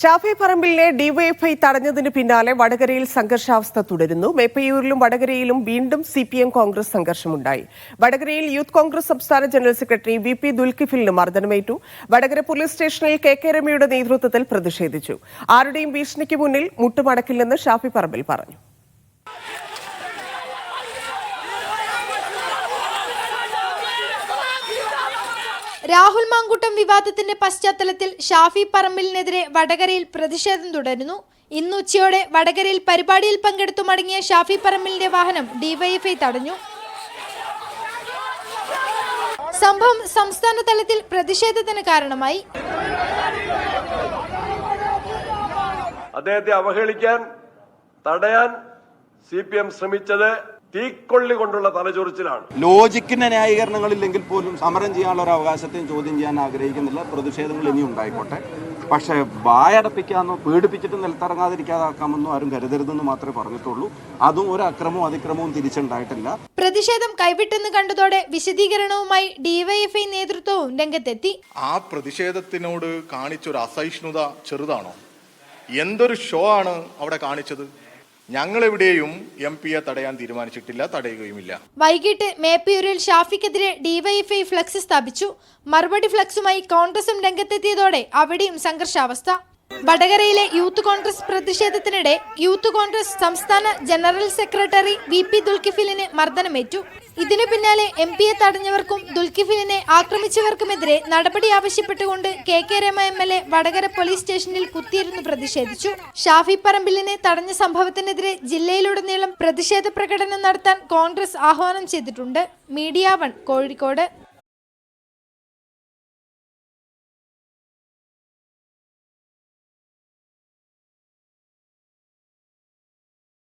Shafi പറമ്പിലിനെ DYFI തടഞ്ഞതിന് പിന്നാലെ വടകരയിൽ സംഘർഷാവസ്ഥ തുടരുന്നു. മേപ്പയൂരിലും വടകരയിലും വീണ്ടും സി പി എം കോൺഗ്രസ് സംഘർഷമുണ്ടായി. വടകരയിൽ യൂത്ത് കോൺഗ്രസ് സംസ്ഥാന ജനറൽ സെക്രട്ടറി വി പി ദുൽക്കിഫിലിന് മർദ്ദനമേറ്റു. വടകര പോലീസ് സ്റ്റേഷനിൽ കെ കെ രമയുടെ നേതൃത്വത്തിൽ പ്രതിഷേധിച്ചു. ആരുടെയും ഭീഷണിക്ക് മുന്നിൽ മുട്ടുമടക്കില്ലെന്ന് ഷാഫി പറമ്പിൽ പറഞ്ഞു. രാഹുൽ മാങ്കുട്ടം വിവാദത്തിന്റെ പശ്ചാത്തലത്തിൽ ഷാഫി പറമ്പിലിനെതിരെ വടകരയിൽ പ്രതിഷേധം തുടരുന്നു. ഇന്ന് ഉച്ചയോടെ വടകരയിൽ പരിപാടിയിൽ പങ്കെടുത്തു മടങ്ങിയ ഷാഫി പറമ്പിലിന്റെ വാഹനം ഡിവൈഎഫ്ഐ തടഞ്ഞു. സംഭവം സംസ്ഥാന തലത്തിൽ പ്രതിഷേധത്തിന് കാരണമായി. അദ്ദേഹത്തെ അവഹേളിക്കാൻ തടയാൻ സി പി എം ശ്രമിച്ചത് തീക്കൊള്ളി കൊണ്ടുള്ള തലചൊറിച്ചിലാണ്. ലോജിക്കിന്റെ ന്യായീകരണങ്ങളില്ലെങ്കിൽ പോലും സമരം ചെയ്യാനുള്ള ഒരു അവകാശത്തെയും ചോദ്യം ചെയ്യാൻ ആഗ്രഹിക്കുന്നില്ല. പ്രതിഷേധങ്ങൾ ഇനി ഉണ്ടായിക്കോട്ടെ. പക്ഷേ വായടപ്പിക്കാമെന്നോ പീഡിപ്പിച്ചിട്ട് നിലത്തിറങ്ങാതിരിക്കാതാക്കാമെന്നോ ആരും കരുതരുതെന്ന് മാത്രമേ പറഞ്ഞിട്ടുള്ളൂ. അതും ഒരു അക്രമവും അതിക്രമവും തിരിച്ചുണ്ടായിട്ടില്ല. പ്രതിഷേധം കൈവിട്ടെന്ന് കണ്ടതോടെ വിശദീകരണവുമായി ഡിവൈഎഫ്ഐ നേതൃത്വവും രംഗത്തെത്തി. ആ പ്രതിഷേധത്തിനോട് കാണിച്ചൊരു അസഹിഷ്ണുത ചെറുതാണോ? എന്തൊരു ഷോ ആണ് അവിടെ കാണിച്ചത്? ഞങ്ങളെവിടെയും എം പിയെ തടയാൻ തീരുമാനിച്ചിട്ടില്ല തടയുകയുമില്ല. വൈകിട്ട് മേപ്പയൂരിൽ ഷാഫിക്കെതിരെ ഡിവൈഎഫ്ഐ ഫ്ലക്സ് സ്ഥാപിച്ചു. മറുപടി ഫ്ലക്സുമായി കോൺഗ്രസും രംഗത്തെത്തിയതോടെ അവിടെയും സംഘർഷാവസ്ഥ. വടകരയിലെ യൂത്ത് കോൺഗ്രസ് പ്രതിഷേധത്തിനിടെ യൂത്ത് കോൺഗ്രസ് സംസ്ഥാന ജനറൽ സെക്രട്ടറി വി പി ദുൽക്കിഫിലിന് മർദ്ദനമേറ്റു. ഇതിനു പിന്നാലെ എം പിയെ തടഞ്ഞവർക്കും ദുൽക്കിഫിലിനെ ആക്രമിച്ചവർക്കുമെതിരെ നടപടി ആവശ്യപ്പെട്ടുകൊണ്ട് K K Rema M L A Vadakara police സ്റ്റേഷനിൽ കുത്തിയിരുന്നു പ്രതിഷേധിച്ചു. ഷാഫി പറമ്പിലിനെ തടഞ്ഞ സംഭവത്തിനെതിരെ ജില്ലയിലുടനീളം പ്രതിഷേധ പ്രകടനം നടത്താൻ കോൺഗ്രസ് ആഹ്വാനം ചെയ്തിട്ടുണ്ട്. Media One Kozhikode.